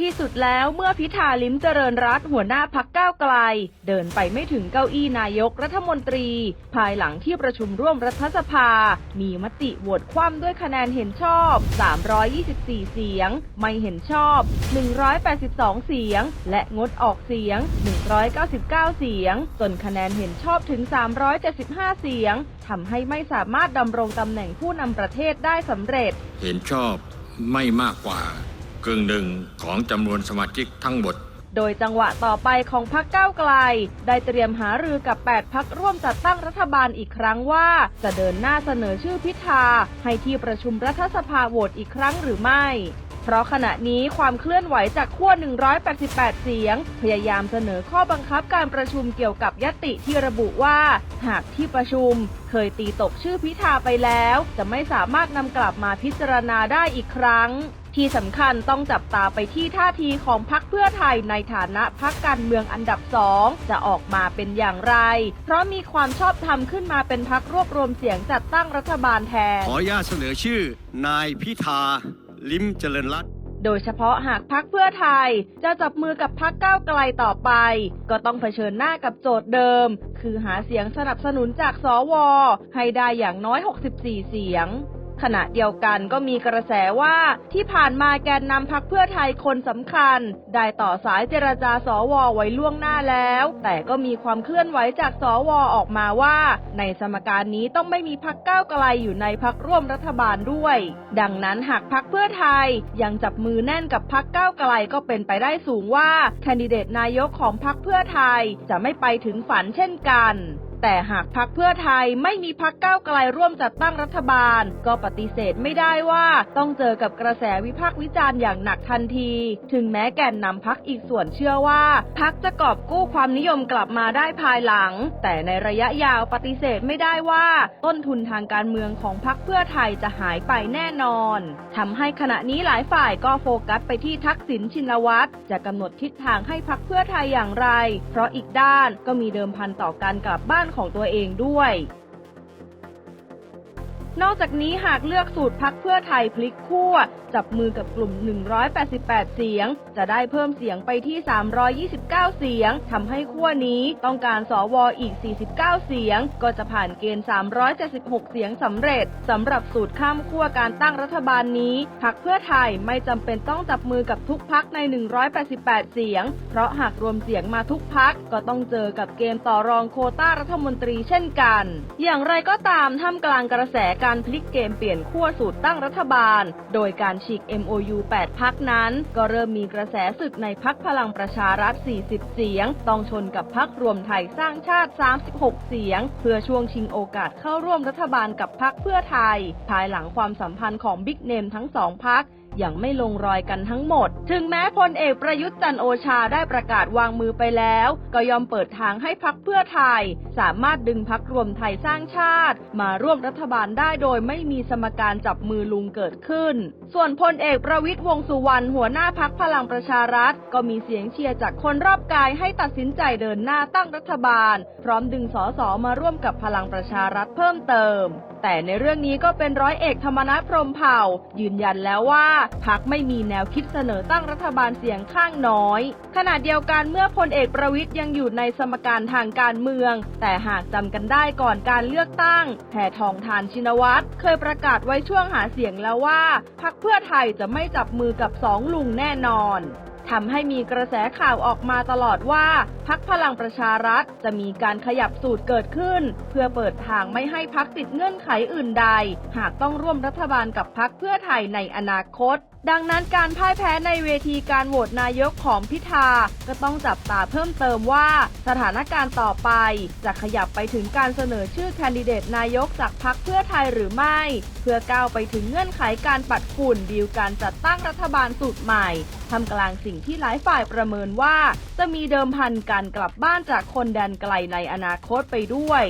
ที่สุดแล้วเมื่อพิธาลิ้มเจริญรัตหัวหน้าพักก้าวไกล เดินไปไม่ถึงเก้าอี้นายกรัฐมนตรี ภายหลังที่ประชุมร่วมรัฐสภา มีมติโหวตคว่ำด้วยคะแนนเห็นชอบ 324 เสียง ไม่เห็นชอบ 182 เสียง และงดออกเสียง 199 เสียง จนคะแนนเห็นชอบถึง 375 เสียงทำให้ไม่สามารถดำรงตำแหน่งผู้นำประเทศได้สำเร็จ เห็นชอบไม่มากกว่า กึ่งหนึ่งของจำนวนสมาชิกทั้งหมด โดยจังหวะต่อไปของพักก้าวไกล ได้เตรียมหารือกับ 8 พักร่วมจัดตั้งรัฐบาลอีกครั้งว่า จะเดินหน้าเสนอชื่อพิธา ให้ที่ประชุมรัฐสภาโหวตอีกครั้งหรือไม่ เพราะขณะนี้ความเคลื่อนไหวจากขั้ว 188 เสียง พยายามเสนอข้อบังคับการประชุมเกี่ยวกับยติที่ระบุว่า หากที่ประชุม เคยตีตกชื่อพิธาไปแล้ว จะไม่สามารถนำกลับมาพิจารณาได้อีกครั้ง ที่สำคัญต้องจับตาไปที่ท่าทีของพรรคเพื่อไทยในฐานะพรรคการเมืองอันดับสองจะออกมาเป็นอย่างไร เพราะมีความชอบธรรมขึ้นมาเป็นพรรครวบรวมเสียงจัดตั้งรัฐบาลแทน ขออนุญาตเสนอชื่อ นายพิธา ลิ้มเจริญรัตน์โดยเฉพาะหากพักเพื่อไทย จะจับมือกับพักก้าวไกลต่อไป ก็ต้องเผชิญหน้ากับโจทย์เดิม คือหาเสียงสนับสนุนจากสวให้ได้อย่างน้อย 64 เสียง ขณะเดียวกันก็มีกระแสว่าที่ผ่านมาแกนนำพักเพื่อไทยคนสำคัญ ได้ต่อสายเจรจาสวไว้ล่วงหน้าแล้ว แต่ก็มีความเคลื่อนไหวจากสวออกมาว่า ในสมการนี้ต้องไม่มีพักก้าวไกลอยู่ในพักร่วมรัฐบาลด้วย ดังนั้นหากพักเพื่อไทยยังจับมือแน่นกับพักก้าวไกลก็เป็นไปได้สูงว่าแคนดิเดตนายกของพักเพื่อไทยจะไม่ไปถึงฝันเช่นกัน แต่หากพักเพื่อไทยไม่มีพักก้าวไกลร่วมจัดตั้งรัฐบาล ก็ปฏิเสธไม่ได้ว่าต้องเจอกับกระแสวิพากษ์วิจารณ์อย่างหนักทันที ถึงแม้แก่นนำพักอีกส่วนเชื่อว่าพักจะกอบกู้ความนิยมกลับมาได้ภายหลัง แต่ในระยะยาวปฏิเสธไม่ได้ว่า ต้นทุนทางการเมืองของพักเพื่อไทยจะหายไปแน่นอนทำให้ขณะนี้หลายฝ่ายก็โฟกัสไปที่ทักษิณชินวัตรจะกำหนดทิศทางให้พักเพื่อไทยอย่างไร เพราะอีกด้านก็มีเดิมพันต่อการกลับบ้านของตัวเองด้วย นอกจากนี้หากเลือกสูตรพักเพื่อไทยพลิกขั้วจับมือกับกลุ่ม 188 เสียง จะได้เพิ่มเสียงไปที่ 329 เสียงทำให้ขั้วนี้ต้องการสวออีก 49 เสียง ก็จะผ่านเกณฑ์ 376 เสียงสำเร็จสำหรับสูตรข้ามขั้วการตั้งรัฐบาลนี้พักเพื่อไทยไม่จำเป็นต้องจับมือกับทุกพักใน 188 เสียง เพราะหากรวมเสียงมาทุกพักก็ต้องเจอกับเกมต่อรองโควต้ารัฐมนตรีเช่นกัน อย่างไรก็ตามท่ามกลางกระแสการพลิกเกมเปลี่ยนขั้วสูตรตั้งรัฐบาล โดยการฉีก MOU 8 พักนั้น ก็เริ่มมีกระแสศึกในพักพลังประชารัฐ 40 เสียง ต้องชนกับพักรวมไทยสร้างชาติ 36 เสียง เพื่อช่วงชิงโอกาสเข้าร่วมรัฐบาลกับพักเพื่อไทย ภายหลังความสัมพันธ์ของบิ๊กเนมทั้งสองพัก ยังไม่ลงรอยกันทั้งหมด ถึงแม้พลเอกประยุทธ์จันโอชาได้ประกาศวางมือไปแล้ว ก็ยอมเปิดทางให้พักเพื่อไทย สามารถดึงพักรวมไทยสร้างชาติ มาร่วมรัฐบาลได้โดยไม่มีสมการจับมือลุงเกิดขึ้น ส่วนพลเอกประวิตยวงสุวรรณหัวหน้าพักพลังประชารัฐ ก็มีเสียงเชียร์จากคนรอบกายให้ตัดสินใจเดินหน้าตั้งรัฐบาล พร้อมดึงสสมาร่วมกับพลังประชารัฐเพิ่มเติม แต่ในเรื่องนี้ก็เป็นร้อยเอกธรรมนัฐพรหมเผ่า ยืนยันแล้วว่าพักไม่มีแนวคิดเสนอตั้งรัฐบาลเสียงข้างน้อย ขณะเดียวกันเมื่อพลเอกประวิทย์ยังอยู่ในสมการทางการเมือง แต่หากจำกันได้ก่อนการเลือกตั้งแผ่ทองทานชินวัตรเคยประกาศไว้ช่วงหาเสียงแล้วว่าพักเพื่อไทยจะไม่จับมือกับสองลุงแน่นอน ทำให้มีกระแสข่าวออกมาตลอดว่าพักพลังประชารัฐจะมีการขยับสูตรเกิดขึ้น เพื่อเปิดทางไม่ให้พักติดเงื่อนไขอื่นใด หากต้องร่วมรัฐบาลกับพักเพื่อไทยในอนาคต ดังนั้นการพ่ายแพ้ในเวทีการโหวตนายกของพิธา ก็ต้องจับตาเพิ่มเติมว่าสถานการณ์ต่อไป จะขยับไปถึงการเสนอชื่อแคนดิเดตนายกจากพักเพื่อไทยหรือไม่ เพื่อก้าวไปถึงเงื่อนไขการปัดฝุ่นดีลการจัดตั้งรัฐบาลสูตรใหม่ทำกลางสิ่งที่หลายฝ่ายประเมินว่า จะมีเดิมพันการกลับบ้านจากคนแดนไกลในอนาคตไปด้วย